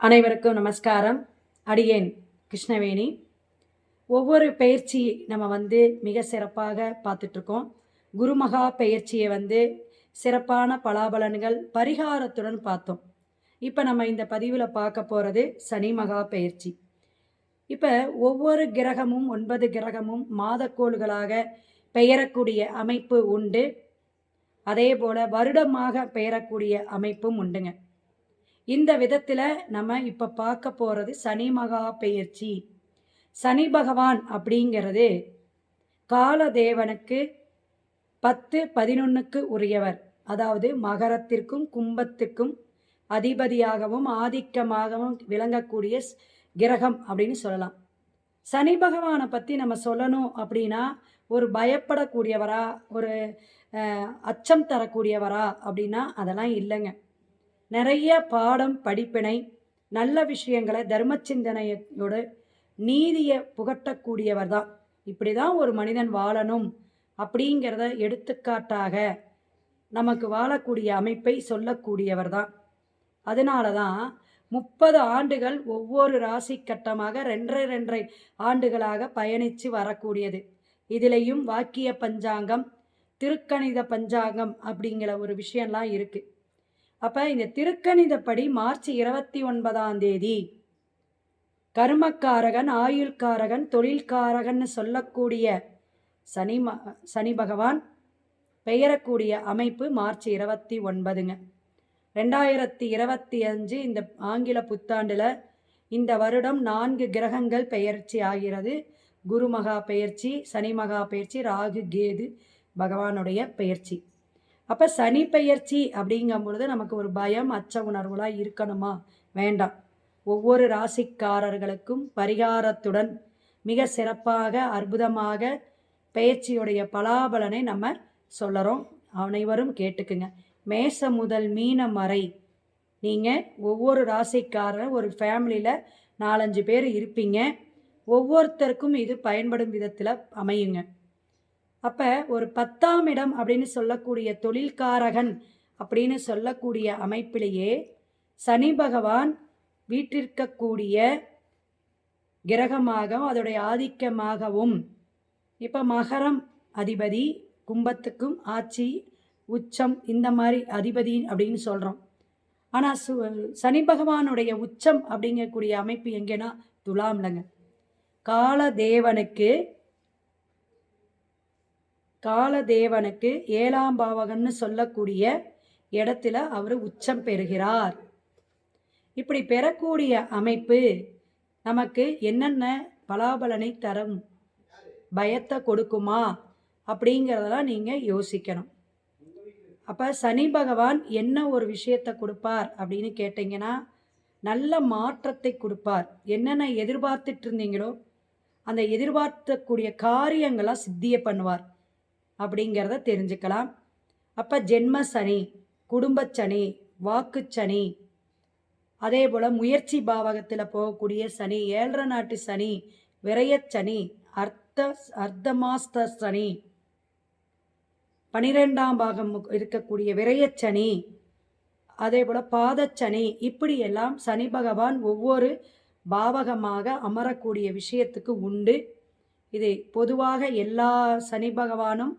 அனைவருக்கும் நமஸ்காரம். அடியேன் கிருஷ்ணவேணி. ஒவ்வொரு பயிற்சி நம்ம வந்து மிக சிறப்பாக பார்த்துட்ருக்கோம். குருமகா பயிற்சியை வந்து சிறப்பான பலாபலன்கள் பரிகாரத்துடன் பார்த்தோம். இப்போ நம்ம இந்த பதிவில் பார்க்க போகிறது சனி மகா பயிற்சி இப்போ ஒவ்வொரு கிரகமும் ஒன்பது கிரகமும் மாதக்கோள்களாக பெயரக்கூடிய அமைப்பு உண்டு. அதே போல் வருடமாக பெயரக்கூடிய அமைப்பும் உண்டுங்க. இந்த விதத்தில் நம்ம இப்போ பார்க்க போகிறது சனி மகா பெயர்ச்சி. சனி பகவான் அப்படிங்கிறது காலதேவனுக்கு பத்து பதினொன்றுக்கு உரியவர். அதாவது மகரத்திற்கும் கும்பத்துக்கும் அதிபதியாகவும் ஆதிக்கமாகவும் விளங்கக்கூடிய கிரகம் அப்படின்னு சொல்லலாம். சனி பகவானை பற்றி நம்ம சொல்லணும் அப்படின்னா ஒரு பயப்படக்கூடியவரா ஒரு அச்சம் தரக்கூடியவரா அப்படின்னா அதெல்லாம் இல்லைங்க. நிறைய பாடம் படிப்பினை நல்ல விஷயங்களை தர்ம சிந்தனையோடு நீதியை புகட்டக்கூடியவர் தான் இப்படி தான் ஒரு மனிதன் வாழணும் அப்படிங்கிறத எடுத்துக்காட்டாக நமக்கு வாழக்கூடிய அமைப்பை சொல்லக்கூடியவர் தான் அதனால தான் முப்பது ஆண்டுகள் ஒவ்வொரு ராசி கட்டமாக ரெண்டரை ரெண்டரை ஆண்டுகளாக பயணித்து வரக்கூடியது. இதிலையும் வாக்கிய பஞ்சாங்கம் திருக்கணித பஞ்சாங்கம் அப்படிங்கிற ஒரு விஷயம்லாம் இருக்குது அப்போ இந்த திருக்கணிதப்படி மார்ச் இருபத்தி ஒன்பதாம் தேதி. கர்மக்காரகன் ஆயுள்காரகன் தொழில்காரகன் சொல்லக்கூடிய சனி ம சனி பகவான் பெயரக்கூடிய அமைப்பு மார்ச் இருபத்தி ஒன்பதுங்க. ரெண்டாயிரத்தி இருபத்தி அஞ்சு இந்த ஆங்கில புத்தாண்டில் இந்த வருடம் நான்கு கிரகங்கள் பெயர்ச்சி ஆகிறது. குரு மகா பெயர்ச்சி சனி மகா பெயர்ச்சி ராகு கேது பகவானுடைய பெயர்ச்சி. அப்போ சனி பெயர்ச்சி அப்படிங்கும் பொழுது நமக்கு ஒரு பயம் அச்ச உணர்வுலாம் இருக்கணுமா? வேண்டாம். ஒவ்வொரு ராசிக்காரர்களுக்கும் பரிகாரத்துடன் மிக சிறப்பாக அற்புதமாக பெயர்ச்சியுடைய பலாபலனை நம்ம சொல்லறோம். அனைவரும் கேட்டுக்குங்க. மேச முதல் மீனம் வரை நீங்கள் ஒவ்வொரு ராசிக்காரர் ஒரு ஃபேமிலியில் நாலஞ்சு பேர் இருப்பீங்க. ஒவ்வொருத்தருக்கும் இது பயன்படும் விதத்தில் அமையுங்க. அப்போ ஒரு பத்தாம் இடம் அப்படின்னு சொல்லக்கூடிய தொழில்காரகன் அப்படின்னு சொல்லக்கூடிய அமைப்பிலேயே சனி பகவான் வீட்டிற்கக்கூடிய கிரகமாகவும் அதோடைய ஆதிக்கமாகவும் இப்போ மகரம் அதிபதி கும்பத்துக்கும் ஆட்சி உச்சம் இந்த மாதிரி அதிபதி அப்படின்னு சொல்கிறோம் ஆனால் சு சனி பகவானுடைய உச்சம் அப்படிங்கக்கூடிய அமைப்பு எங்கேனா துலாம்லங்க காலதேவனுக்கு காலதேவனுக்கு ஏழாம் பாவகன்னு சொல்லக்கூடிய இடத்துல அவர் உச்சம் பெறுகிறார். இப்படி பெறக்கூடிய அமைப்பு நமக்கு என்னென்ன பலாபலனை தரும்? பயத்தை கொடுக்குமா? அப்படிங்கிறதெல்லாம் நீங்கள் யோசிக்கணும். அப்போ சனி பகவான் என்ன ஒரு விஷயத்தை கொடுப்பார் அப்படின்னு கேட்டிங்கன்னா நல்ல மாற்றத்தை கொடுப்பார். என்னென்ன எதிர்பார்த்துட்டு இருந்தீங்களோ அந்த எதிர்பார்க்கக்கூடிய காரியங்களாக சித்திய பண்ணுவார். அப்படிங்கிறத தெரிஞ்சுக்கலாம். அப்போ ஜென்ம சனி குடும்பச் சனி வாக்கு சனி அதே போல் முயற்சி பாவகத்தில் போகக்கூடிய சனி ஏழரை நாட்டு சனி விரயச்சனி அர்த்த அர்த்தமாஸ்த சனி பனிரெண்டாம் பாகம் இருக்கக்கூடிய விரயச்சனி அதே போல் பாதச்சனி இப்படியெல்லாம் சனி பகவான் ஒவ்வொரு பாவகமாக அமரக்கூடிய விஷயத்துக்கு உண்டு. இது பொதுவாக எல்லா சனி பகவானும்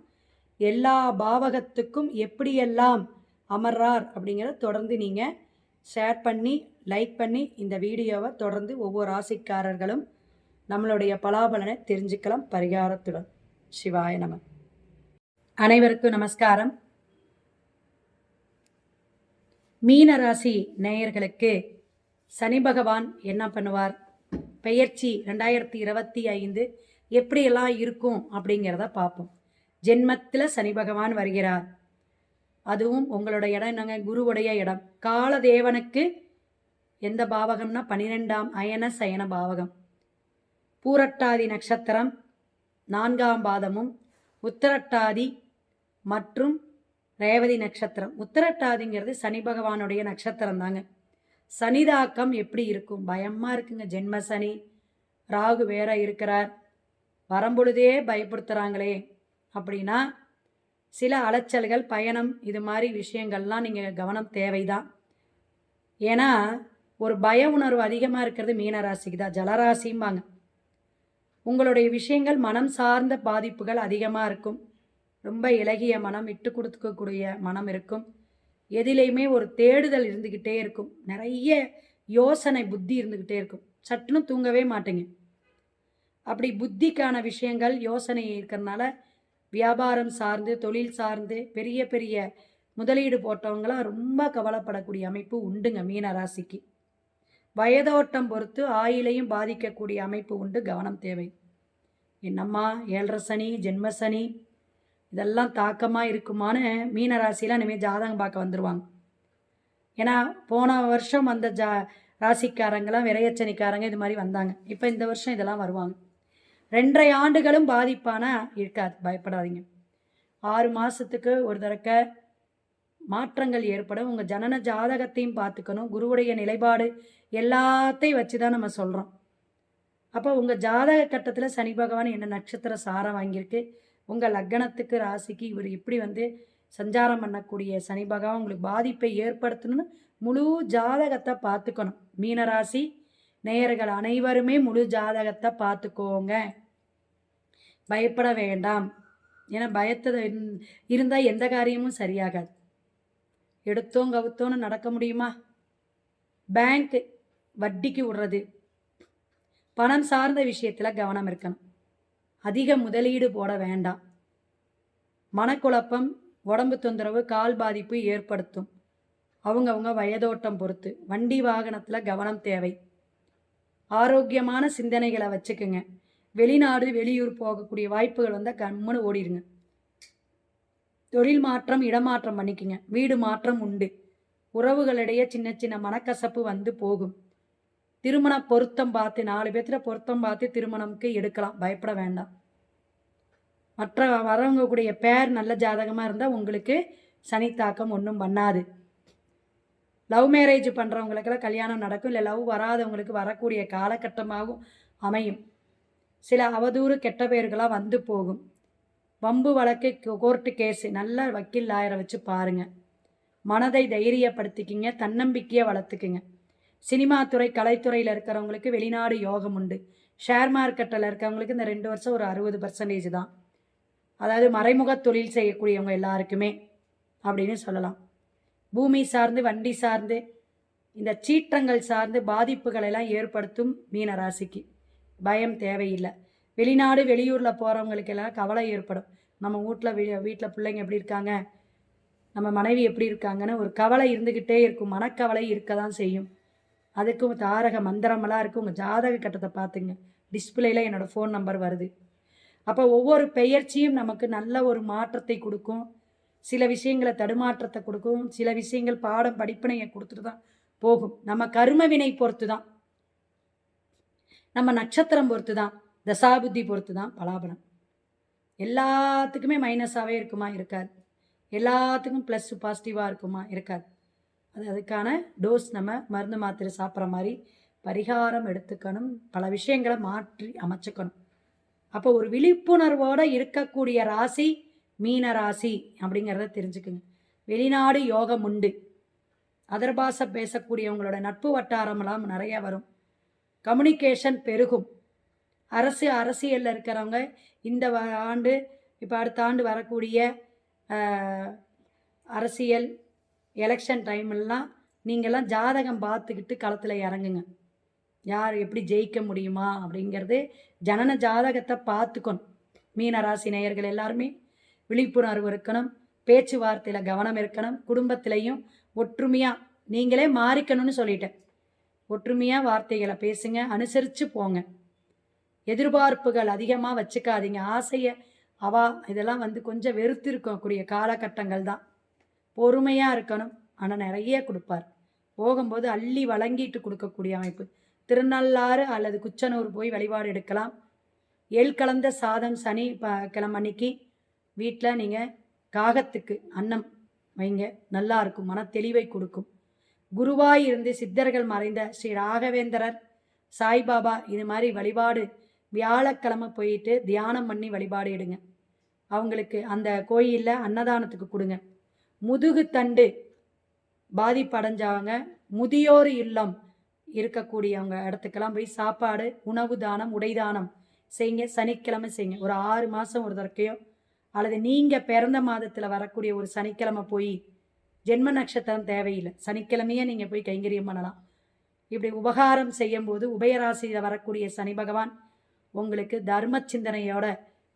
எல்லா பாவகத்துக்கும் எப்படியெல்லாம் அமர்றார் அப்படிங்கிறத தொடர்ந்து நீங்கள் ஷேர் பண்ணி லைக் பண்ணி இந்த வீடியோவை தொடர்ந்து ஒவ்வொரு ராசிக்காரர்களும் நம்மளுடைய பலாபலனை தெரிஞ்சுக்கலாம் பரிகாரத்துடன். சிவாய நம. அனைவருக்கும் நமஸ்காரம். மீன ராசி நேயர்களுக்கு சனி பகவான் என்ன பண்ணுவார்? பெயர்ச்சி ரெண்டாயிரத்தி இருபத்தி ஐந்து எப்படியெல்லாம் இருக்கும் அப்படிங்கிறத பார்ப்போம். ஜென்மத்தில் சனி பகவான் வருகிறார். அதுவும் உங்களோட இடம் என்னங்க? குருவுடைய இடம். காலதேவனுக்கு எந்த பாவகம்னா? பன்னிரெண்டாம் அயன சயன பாவகம். பூரட்டாதி நட்சத்திரம் நான்காம் பாதமும் உத்தரட்டாதி மற்றும் ரேவதி நட்சத்திரம். உத்தரட்டாதிங்கிறது சனி பகவானுடைய நட்சத்திரம் தாங்க சனிதாக்கம் எப்படி இருக்கும்? பயமாக இருக்குங்க. ஜென்ம சனி ராகு வேற இருக்கிறார். வரும்பொழுதே பயப்படுத்துகிறாங்களே அப்படின்னா சில அலைச்சல்கள் பயணம் இது மாதிரி விஷயங்கள்லாம் நீங்கள் கவனம் தேவைதான். ஏன்னா ஒரு பய உணர்வு அதிகமாக இருக்கிறது மீனராசிக்கு தான் ஜலராசிம்பாங்க. உங்களுடைய விஷயங்கள் மனம் சார்ந்த பாதிப்புகள் அதிகமாக இருக்கும். ரொம்ப இலகிய மனம் விட்டு கொடுத்துக்கக்கூடிய மனம் இருக்கும். எதிலையுமே ஒரு தேடுதல் இருந்துக்கிட்டே இருக்கும். நிறைய யோசனை புத்தி இருந்துக்கிட்டே இருக்கும். சட்டுன்னு தூங்கவே மாட்டேங்க. அப்படி புத்திக்கான விஷயங்கள் யோசனை இருக்கிறனால வியாபாரம் சார்ந்து தொழில் சார்ந்து பெரிய பெரிய முதலீடு போட்டவங்களாம் ரொம்ப கவலைப்படக்கூடிய அமைப்பு உண்டுங்க மீன ராசிக்கு. வயதோட்டம் பொறுத்து ஆயிலையும் பாதிக்கக்கூடிய அமைப்பு உண்டு கவனம் தேவை. என்னம்மா ஏழரை சனி ஜென்ம சனி இதெல்லாம் தாக்கமாக இருக்குமான்னு மீனராசிலாம் இனிமேல் ஜாதகம் பார்க்க வந்துடுவாங்க ஏன்னா போன வருஷம் வந்த ஜா ராசிக்காரங்களாம் விரையச்சனிக்காரங்க இது மாதிரி வந்தாங்க. இப்போ இந்த வருஷம் இதெல்லாம் வருவாங்க. ரெண்டரை ஆண்டுகளும் பாதிப்பான இருக்காது. பயப்படாதீங்க. ஆறு மாதத்துக்கு ஒரு தடக்க மாற்றங்கள் ஏற்படும். உங்கள் ஜனன ஜாதகத்தையும் பார்த்துக்கணும். குருவுடைய நிலைப்பாடு எல்லாத்தையும் வச்சு தான் நம்ம சொல்கிறோம் அப்போ உங்கள் ஜாதக கட்டத்தில் சனி பகவான் என்ன நட்சத்திர சாரம் வாங்கியிருக்கு? உங்கள் லக்கணத்துக்கு ராசிக்கு இவர் இப்படி வந்து சஞ்சாரம் பண்ணக்கூடிய சனி பகவான் உங்களுக்கு பாதிப்பை ஏற்படுத்தணும்னு முழு ஜாதகத்தை பார்த்துக்கணும். மீனராசி நேயர்கள் அனைவருமே முழு ஜாதகத்தை பார்த்துக்கோங்க. பயப்பட வேண்டாம். ஏன்னா பயத்தை இருந்தால் எந்த காரியமும் சரியாகாது. எடுத்தோம் கவுத்தோன்னு நடக்க முடியுமா? பேங்க் வட்டிக்கு விடுறது. பணம் சார்ந்த விஷயத்தில் கவனம் இருக்கணும். அதிக முதலீடு போட வேண்டாம். மனக்குழப்பம் உடம்பு தொந்தரவு கால் பாதிப்பு ஏற்படுத்தும். அவங்கவுங்க வயதோட்டம் பொறுத்து. வண்டி வாகனத்தில் கவனம் தேவை. ஆரோக்கியமான சிந்தனைகளை வச்சுக்குங்க. வெளிநாடு வெளியூர் போகக்கூடிய வாய்ப்புகள் வந்தால் கம்முன்னு ஓடிடுங்க தொழில் மாற்றம் இடமாற்றம் பண்ணிக்கோங்க. வீடு மாற்றம் உண்டு. உறவுகளிடையே சின்ன சின்ன மனக்கசப்பு வந்து போகும். திருமண பொருத்தம் பார்த்து நாலு பேர்த்துல பொருத்தம் பார்த்து திருமணம்க்கு எடுக்கலாம். பயப்பட வேண்டாம். மற்ற வரவங்க கூடிய பேர் நல்ல ஜாதகமாக இருந்தால் உங்களுக்கு சனித்தாக்கம் ஒன்றும் பண்ணாது. லவ் மேரேஜ் பண்ணுறவங்களுக்கெல்லாம் கல்யாணம் நடக்கும். இல்லை லவ் வராதவங்களுக்கு வரக்கூடிய காலகட்டமாகவும் அமையும். சில அவதூறு கெட்ட பேர்களாக வந்து போகும். வம்பு வழக்கு கோர்ட்டு கேஸு நல்ல வக்கீல் லாயரை வச்சு பாருங்கள் மனதை தைரியப்படுத்திக்கிங்க தன்னம்பிக்கையை வளர்த்துக்குங்க. சினிமா துறை கலைத்துறையில் இருக்கிறவங்களுக்கு வெளிநாடு யோகம் உண்டு. ஷேர் மார்க்கெட்டில் இருக்கிறவங்களுக்கு இந்த ரெண்டு வருஷம் ஒரு அறுபது பர்சன்டேஜ் தான். அதாவது மறைமுக தொழில் செய்யக்கூடியவங்க எல்லாருக்குமே அப்படின்னு சொல்லலாம். பூமி சார்ந்து வண்டி சார்ந்து இந்த சீற்றங்கள் சார்ந்து பாதிப்புகளை எல்லாம் ஏற்படுத்தும் மீனராசிக்கு. பயம் தேவையில்லை. வெளிநாடு வெளியூரில் போகிறவங்களுக்கெல்லாம் கவலை ஏற்படும். நம்ம வீட்டில் வீ வீட்டில் பிள்ளைங்க எப்படி இருக்காங்க? நம்ம மனைவி எப்படி இருக்காங்கன்னு ஒரு கவலை இருந்துக்கிட்டே இருக்கும். மனக்கவலை இருக்க தான் செய்யும் அதுக்கும் தாரக மந்திரமெல்லாம் இருக்குது உங்கள் ஜாதக கட்டத்தை பார்த்துங்க. டிஸ்பிளேயில் என்னோடய ஃபோன் நம்பர் வருது. அப்போ ஒவ்வொரு பெயர்ச்சியும் நமக்கு நல்ல ஒரு மாற்றத்தை கொடுக்கும். சில விஷயங்களை தடுமாற்றத்தை கொடுக்கும். சில விஷயங்கள் பாடம் படிப்பினையை கொடுத்துட்டு தான் போகும். நம்ம கர்ம வினை பொறுத்து தான் நம்ம நட்சத்திரம் பொறுத்து தான் தசாபுத்தி பொறுத்து தான் பலாபலம். எல்லாத்துக்குமே மைனஸாகவே இருக்குமா? இருக்காது. எல்லாத்துக்கும் ப்ளஸ் பாசிட்டிவாக இருக்குமா? இருக்காது. அது அதுக்கான டோஸ் நம்ம மருந்து மாத்திரை சாப்பிட்ற மாதிரி பரிகாரம் எடுத்துக்கணும். பல விஷயங்களை மாற்றி அமைச்சுக்கணும். அப்போ ஒரு விழிப்புணர்வோடு இருக்கக்கூடிய ராசி மீன ராசி அப்படிங்கிறத தெரிஞ்சுக்குங்க. வெளிநாடு யோகம் உண்டு. அதர்பாச பேசக்கூடியவங்களோட நட்பு வட்டாரமெல்லாம் நிறைய வரும். கம்யூனிகேஷன் பெருகும். அரசு அரசியலில் இருக்கிறவங்க இந்த ஆண்டு இப்போ அடுத்த ஆண்டு வரக்கூடிய அரசியல் எலெக்ஷன் டைம்லாம் நீங்கள்லாம் ஜாதகம் பார்த்துக்கிட்டு களத்தில் இறங்குங்க. யார் எப்படி ஜெயிக்க முடியுமா அப்படிங்கிறது ஜனன ஜாதகத்தை பார்த்துக்கணும். மீனராசி நேயர்கள் எல்லாருமே விழிப்புணர்வு இருக்கணும் பேச்சுவார்த்தையில் கவனம் இருக்கணும் குடும்பத்திலையும் ஒற்றுமையாக நீங்களே மாறிக்கணும்னு சொல்லிட்டேன். ஒற்றுமையாக வார்த்தைகளை பேசுங்க அனுசரித்து போங்க. எதிர்பார்ப்புகள் அதிகமாக வச்சுக்காதீங்க. ஆசையை அவா இதெல்லாம் வந்து கொஞ்சம் வெறுத்து இருக்கக்கூடிய காலகட்டங்கள் தான். பொறுமையாக இருக்கணும். ஆனால் நிறைய கொடுப்பார். போகும்போது அள்ளி வழங்கிட்டு கொடுக்கக்கூடிய அமைப்பு. திருநள்ளாறு அல்லது குச்சனூர் போய் வழிபாடு எடுக்கலாம். எள் கலந்த சாதம் சனி ப கிழமன்னைக்கு வீட்டில் நீங்கள் காகத்துக்கு அன்னம் வைங்க. நல்லா இருக்கும். மன தெளிவை கொடுக்கும். குருவாய் இருந்து சித்தர்கள் மறைந்த ஸ்ரீ ராகவேந்திரர் சாய்பாபா இது மாதிரி வழிபாடு வியாழக்கிழமை போயிட்டு தியானம் பண்ணி வழிபாடு எடுங்க. அவங்களுக்கு அந்த கோயிலில் அன்னதானத்துக்கு கொடுங்க. முதுகு தண்டு பாதிப்படைஞ்சவங்க முதியோர் இல்லம் இருக்கக்கூடியவங்க இடத்துக்கெல்லாம் போய் சாப்பாடு உணவு தானம் உடை தானம் செய்யுங்க. சனிக்கிழமை செய்யுங்க. ஒரு ஆறு மாதம் ஒரு தடக்கையோ அல்லது நீங்கள் பிறந்த மாதத்தில் வரக்கூடிய ஒரு சனிக்கிழமை போய் ஜென்ம நட்சத்திரம் தேவையில்லை. சனிக்கிழமையே நீங்கள் போய் கைங்கரியம் பண்ணலாம். இப்படி உபகாரம் செய்யும்போது உபயராசியில் வரக்கூடிய சனி பகவான் உங்களுக்கு தர்ம சிந்தனையோட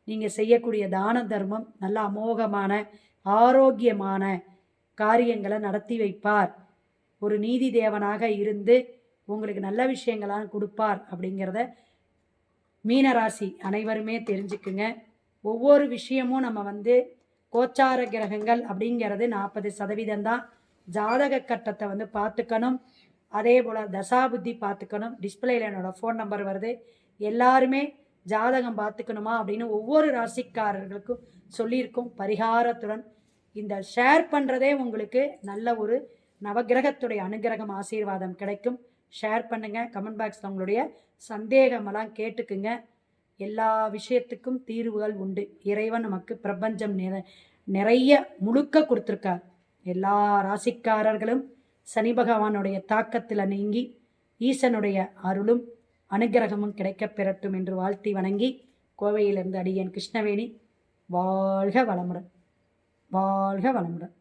நீங்கள் செய்யக்கூடிய தான தர்மம் நல்ல அமோகமான ஆரோக்கியமான காரியங்களை நடத்தி வைப்பார். ஒரு நீதி தேவனாக இருந்து உங்களுக்கு நல்ல விஷயங்களாம் கொடுப்பார் அப்படிங்கிறத மீனராசி அனைவருமே தெரிஞ்சுக்குங்க. ஒவ்வொரு விஷயமும் நம்ம வந்து கோச்சார கிரகங்கள் அப்படிங்கிறது நாற்பது சதவீதம் தான் ஜாதக கட்டத்தை வந்து பார்த்துக்கணும். அதே போல் தசாபுத்தி பார்த்துக்கணும். டிஸ்பிளேல என்னோடய ஃபோன் நம்பர் வருது. எல்லாருமே ஜாதகம் பார்த்துக்கணுமா அப்படின்னு ஒவ்வொரு ராசிக்காரர்களுக்கும் சொல்லியிருக்கோம். பரிகாரத்துடன். இந்த ஷேர் பண்ணுறதே உங்களுக்கு நல்ல ஒரு நவகிரகத்துடைய அனுகிரகம் ஆசீர்வாதம் கிடைக்கும். ஷேர் பண்ணுங்கள் கமெண்ட் பாக்ஸில் உங்களுடைய சந்தேகமெல்லாம் கேட்டுக்குங்க. எல்லா விஷயத்துக்கும் தீர்வுகள் உண்டு. இறைவன் நமக்கு பிரபஞ்சம் நிற நிறைய முழுக்க கொடுத்துருக்கார். எல்லா ராசிக்காரர்களும் சனி பகவானுடைய தாக்கத்தில் நீங்கி ஈசனுடைய அருளும் அனுகிரகமும் கிடைக்கப் பெறட்டும் என்று வாழ்த்தி வணங்கி கோவையிலிருந்து அடியேன் கிருஷ்ணவேணி. வாழ்க வளமுடன். வாழ்க வளமுடன்.